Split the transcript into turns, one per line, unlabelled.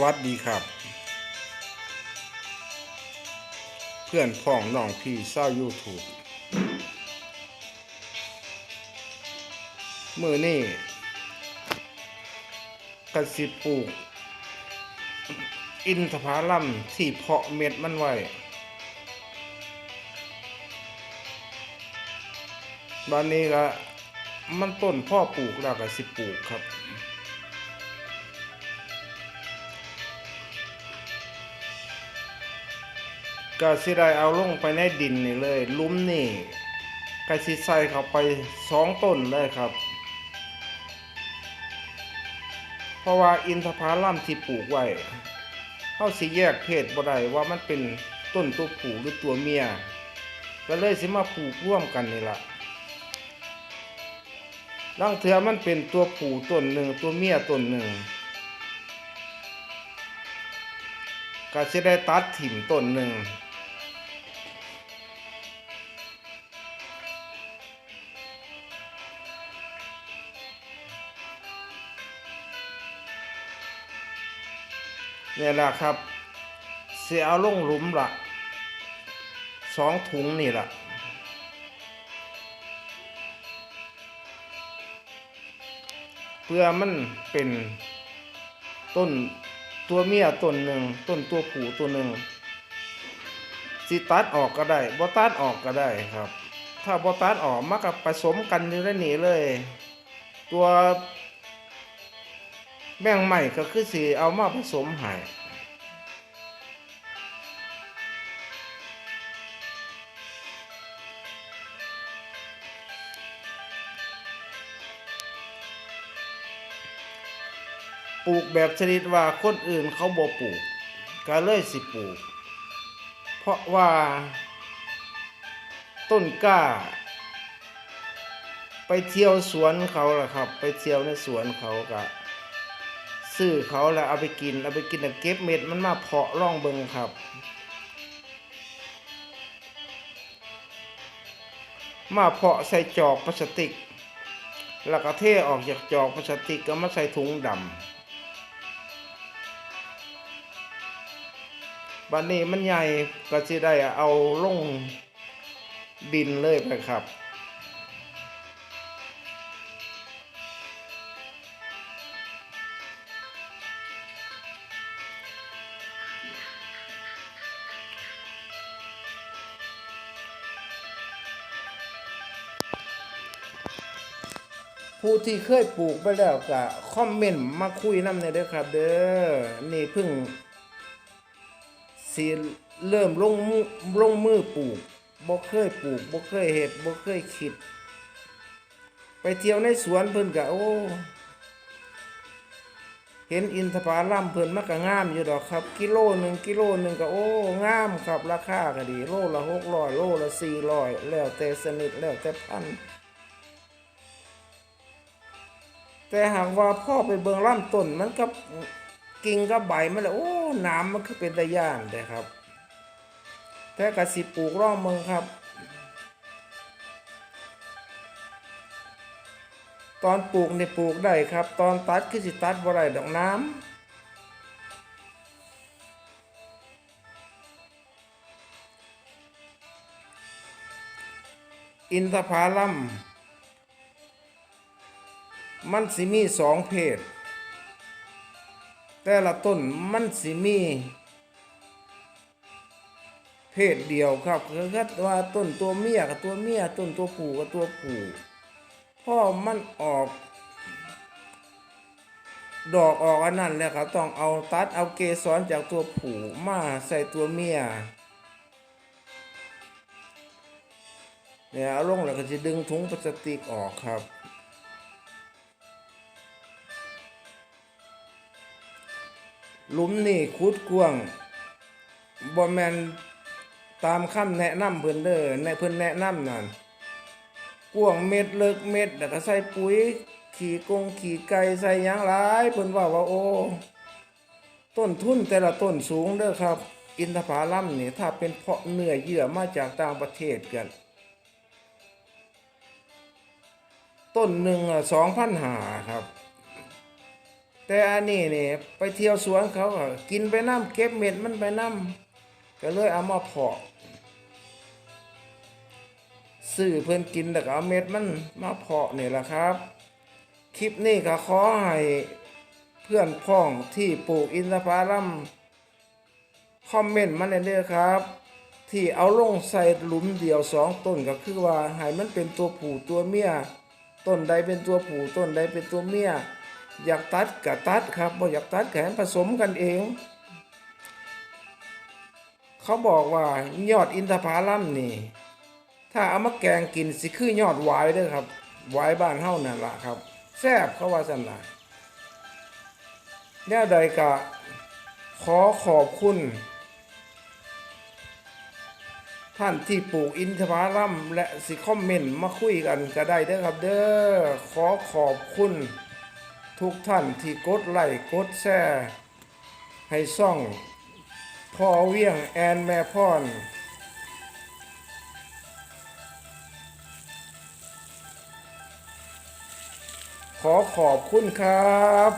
วัสดีครับ เพื่อนพ้องน้องพี่เศร้ายูทูบมือนี่กสิปลูก อินทผลัมที่เพาะเม็ดมันไว้บานนี้ก็มันต้นพ่อปลูกแล้วก็สิปลูกครับ ก็สิได้เอาลงไปในดินนี่เลยลุ้มนี่ก็สิใส่เข้าไปสองต้นเลยครับ เพราะว่าอินทผลัมที่ปลูกไว้เขาสิแยกเพศบ่ได้ว่ามันเป็นต้นตัวผู้หรือตัวเมียก็เลยสิมาปลูกร่วมกันนี่ละลังเถือมันเป็นตัวผู้ต้นหนึ่งตัวเมียต้นหนึ่งก็สิได้ตัดถิ่มต้นหนึ่ง เนี่ยละครับเสียเอาลงหลุมละสองถุงนี่ละเพื่อมันเป็นต้นตัวเมียต้นหนึ่งต้นตัวผู้ตัวหนึ่งสิตัดออกก็ได้บ่ตัดออกก็ได้ครับ ถ้าบ่ตัดออกมันก็ผสมกันอยู่ในนี้เลย ตัว แบ่งใหม่ก็คือสิเอามาผสมให้ปลูกแบบชนิดว่าคนอื่นเขาบ่ปลูกก็เลยสิปลูก เพราะว่า ต้นกล้า ไปเที่ยวสวนเขาล่ะครับ ไปเที่ยวในสวนเขาก็ ซื้อเขาแล้วเอาไปกิน เอาไปกินแล้วเก็บเม็ดมันมาเพาะร่องเบิงครับ มาเพาะใส่จอกพลาสติก แล้วก็เทออกจากจอกพลาสติกก็มาใส่ถุงดำบัดนี้มันใหญ่ก็จะได้เอาลงดินเลยไปครับ ผู้ที่เคยปลูกไปแล้วก็คอมเมนต์มาคุยน้ำในเด้อครับ เด้อนี่เพิ่งสิเริ่มลงมือลงมือปลูกบ่เคยปลูกบ่เคยเฮ็ดบ่เคยคิด ไปเที่ยวในสวนเพิ่นก็โอ้เห็นอินทผลัมเพิ่นมันก็งามอยู่ดอกครับ กิโลหนึ่งกิโลหนึ่งก็โอ้งามครับราคาก็ดี โลละ600โลละ400แล้วแต่ชนิดแล้วแต่พัน แต่หากว่าพ่อไปเบิ่งลำต้นมันกับกิ่งกับใบมันแล้วโอ้น้ำมันคือเป็นตะย่านเด้ครับ แต่กสิปลูกร่องเมืองครับ ตอนปลูกเนี่ยปลูกได้ครับ ตอนตัดคือสิตัดบ่ได้ดอกน้ำอินทผลัม มันสิมีสองเพศ แต่ละต้นมันสิมี เพศเดียวครับคือว่าต้นตัวเมียกับตัวเมียต้นตัวผู้กับตัวผู้พ่อมันออก ดอกออกอันนั้นแหละครับต้องเอาตัดเอาเกสรจากตัวผู้มาใส่ตัวเมียเนี่ยเอาลงแล้วก็จะดึงถุงพลาสติกออกครับ หลุมนี่คุดกว้างบ่แมนตามคำแนะนำเพิ่นเด้อในเพิ่นแนะนำนั่นกว้างเม็ดเลิกเม็ดแล้วก็ใส่ปุ๋ย ขี่กงขี่ไก่ใส่หยังหลายเพิ่นว่าว่าโอ้ต้นทุนแต่ละต้นสูงเด้อครับ อินทผลัมนี่ถ้าเป็นเพาะเนื้อเยื่อมาจากต่างประเทศกันต้นหนึ่งสองพันหาครับ แต่อันนี้นี่ไปเที่ยวสวนเขาก็กินไปน้ำเก็บเม็ดมันไปน้ำก็เลยเอามาเพาะซื้อเพิ่อนกินแล้วก็เอาเม็ดมันมาเพาะนี่แหละครับ คลิปนี้ก็ขอให้เพื่อนพ้องที่ปลูกอินทผลัมคอมเมนต์มาเลยเด้อครับ ที่เอาลงใส่หลุมเดียวสองต้นก็คือว่าให้มันเป็นตัวผู้ตัวเมียต้นใดเป็นตัวผู้ต้นใดเป็นตัวเมีย อยากตัดก็ตัดครับบ่อยากตัดแขนผสมกันเอง เขาบอกว่ายอดอินทผลัมนี่ ถ้าเอามาแกงกินสิคือยอดหวายเด้อครับหวายบ้านเฮานั่นล่ะครับแซ่บเขาว่าซั่นล่ะแนวใดก็ขอขอบคุณ ท่านที่ปลูกอินทผลัมและสิคอมเมนต์มาคุยกันก็ได้เด้อครับ เด้อขอขอบคุณ ทุกท่านที่กดไลค์กดแชร์ให้ซ่องพ่อเวียงแอนแม่พอนขอขอบคุณครับ